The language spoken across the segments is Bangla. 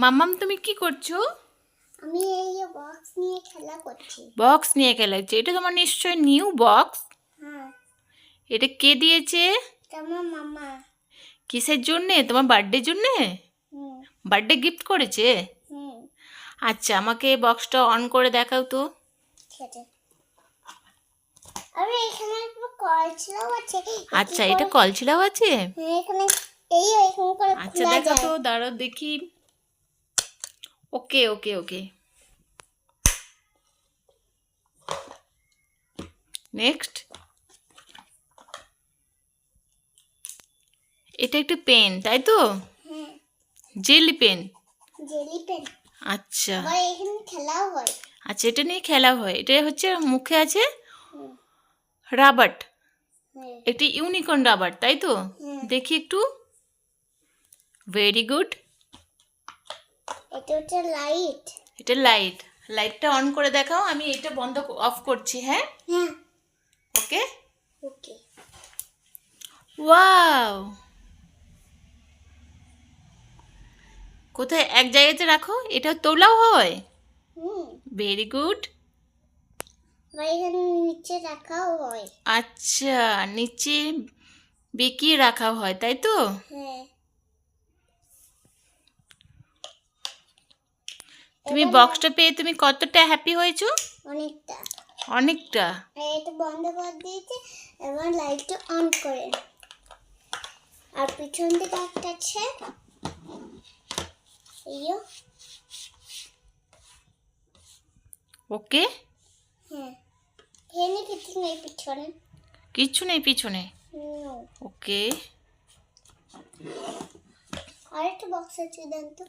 মাম্মাম তুমি কি করছ? আমি এই বক্স নিয়ে খেলা করছি। বক্স নিয়ে খেলাচ্ছো এটা তোমার নিশ্চয় নিউ বক্স হ্যাঁ। এটা কে দিয়েছে? তোমার মামা কিসের জন্যে? তোমার বার্থডের জন্যে? বার্থডে গিফট করেছে? আচ্ছা আমাকে বক্সটা অন করে দেখাও তো। আরে এখানে একটা কল ছিল আছে আচ্ছা এটা হ্যাঁ আচ্ছা দেখো তো দাঁড়াও দেখি। ওকে ওকে ওকে। নেক্সট এটা একটা পেন তাই তো? Jelly pen. Jelly pen. আচ্ছা। খেলাও হয়। আচ্ছা এটা নিয়ে খেলা হয়। এটা হচ্ছে মুখে আছে হুম। রাবার হ্যাঁ একটি ইউনিকর্ন রাবার তাই তো? দেখি একটু। ভেরি গুড এটা হচ্ছে লাইট এটা লাইট লাইটটা অন করে দেখাও আমি এটা বন্ধ অফ করছি হ্যাঁ? হ্যাঁ। ওকে ওকে ওয়াও কোথায়? এক জায়গাতে রাখো এটা তোলাও হয়? হুম। ভেরি গুড নিচে রাখাও হয়। আচ্ছা নিচে বেঁকিয়ে রাখা হয় তাই তো? হ্যাঁ। তুমি বক্সটা পেয়ে তুমি কতটা হ্যাপি হয়েছো? অনেকটা। অনেকটা? এটা বন্ধ করে দিয়েছি এবার লাইটটা অন করে আর পিছন দিকে একটা আছে। এইও। ওকে? হ্যাঁ। কিছু নেই পিছনে। কিছু নেই পিছনে. ওকে। আরেকটা বক্স আছে দেন তো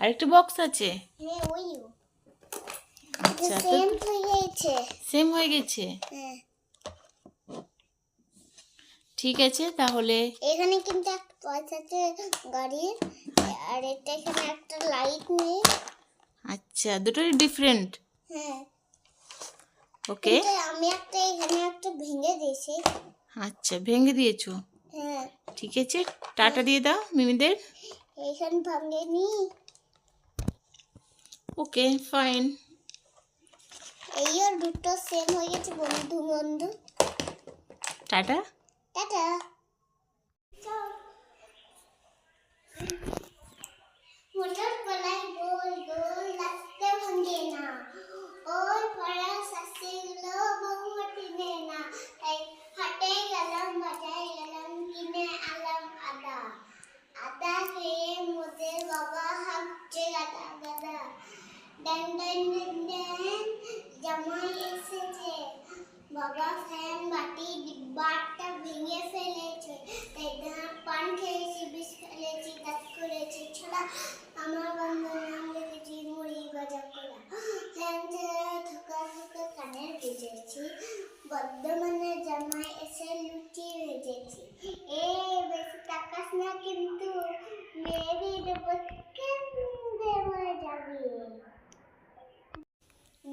আরেকটা বক্স আছে। হ্যাঁ আচ্ছা সেম হয়ে গেছে। সেম হয়ে গেছে? হ্যাঁ। ঠিক আছে তাহলে এখানে কিন্তু একটা পয়সা আছে গাড়ির আর এটা এখানে একটা লাইট নেই। আচ্ছা দুটোই ডিফারেন্ট হ্যাঁ। ওকে আমি একটা এখানে একটা ভেঙে দিয়েছি। আচ্ছা ভেঙে দিয়েছ। হ্যাঁ। ঠিক আছে টাটা দিয়ে দাও মিমিদের। এইখানে ভাঙেনি ওকে ফাইন এই আর দুটো সেম হয়ে গেছে বন্ধু বন্ধু। টাটা। টাটা। ড্যান জামাই এসেছে বাবা ফ্যান বাটি ডিব্বাটা ভেঙে ফেলেছে তাই ধান পান খেয়েছি বিষ ফেলেছি দাঁত করেছি ছড়া আমার বন্ধুর নাম লিখেছি মুড়ি গজা করা বর্ধমানে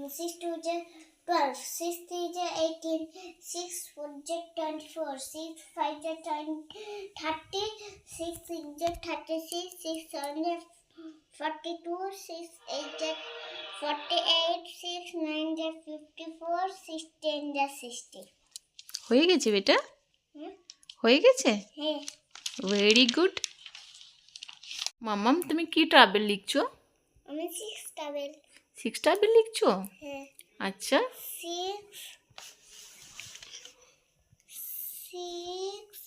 6 to the 12, 6 3 the 18, 6 4 the 24, 6 5 the 30, 6 6 the 36, 6 7 the 42, 6 8 the 48, 6 9 the 54, 6 10 the 60. হয়ে গেছে? বেটা হয়ে। গেছে ভেরি গুড মামাম তুমি কি ট্রাভেল লিখছো? আমি সিক্স ট্রাভেল। সিক্স ট্রাভেল লিখছো? হ্যাঁ। আচ্ছা। সিক্স সিক্স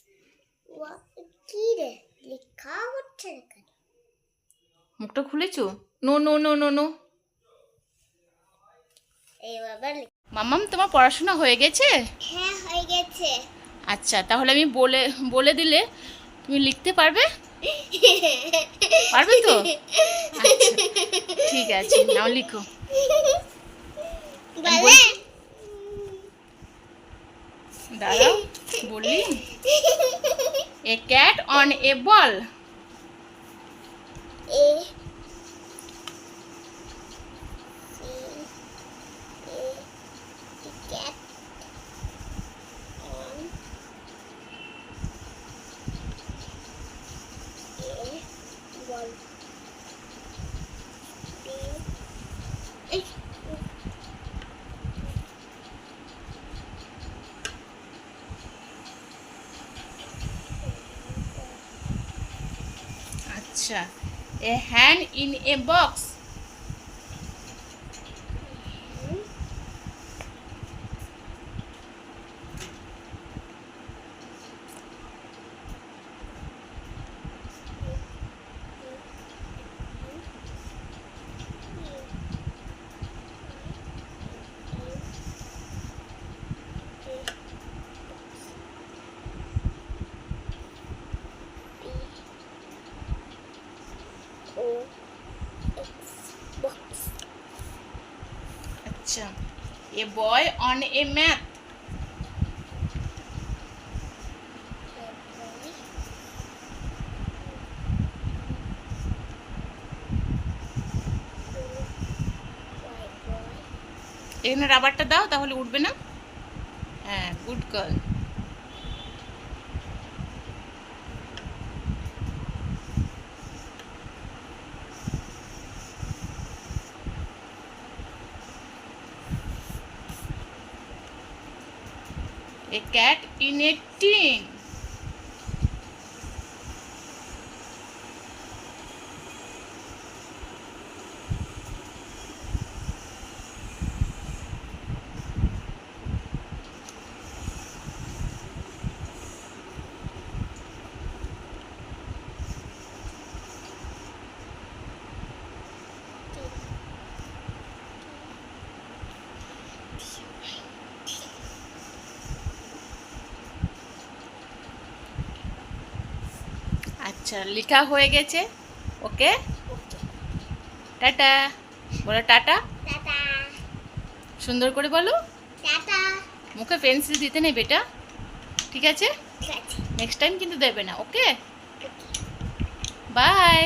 কি রে? লেখা হচ্ছে না মুখটা খুলেছো? No no no no no মাম্মাম তোমার পড়াশোনা হয়ে গেছে? হ্যাঁ হয়ে গেছে। আচ্ছা তাহলে আমি বলে বলে দিলে তুমি লিখতে পারবে? পারবে তো? আচ্ছা ঠিক আছে নাও লিখো। দাদা দাঁড়াও বলি এ ক্যাট অন এ বল। আচ্ছা a hand in a box আচ্ছা a boy on a math এখানে রাবারটা দাও, তাহলে উঠবে না? হ্যাঁ good girl A cat in a tin. আচ্ছা লেখা হয়ে গেছে। ওকে? টাটা। বলো টাটা। সুন্দর করে বলো। মুখে পেন্সিল দিতে নেই বেটা। ঠিক আছে? নেক্সট টাইম কিন্তু দেবে না ওকে? বাই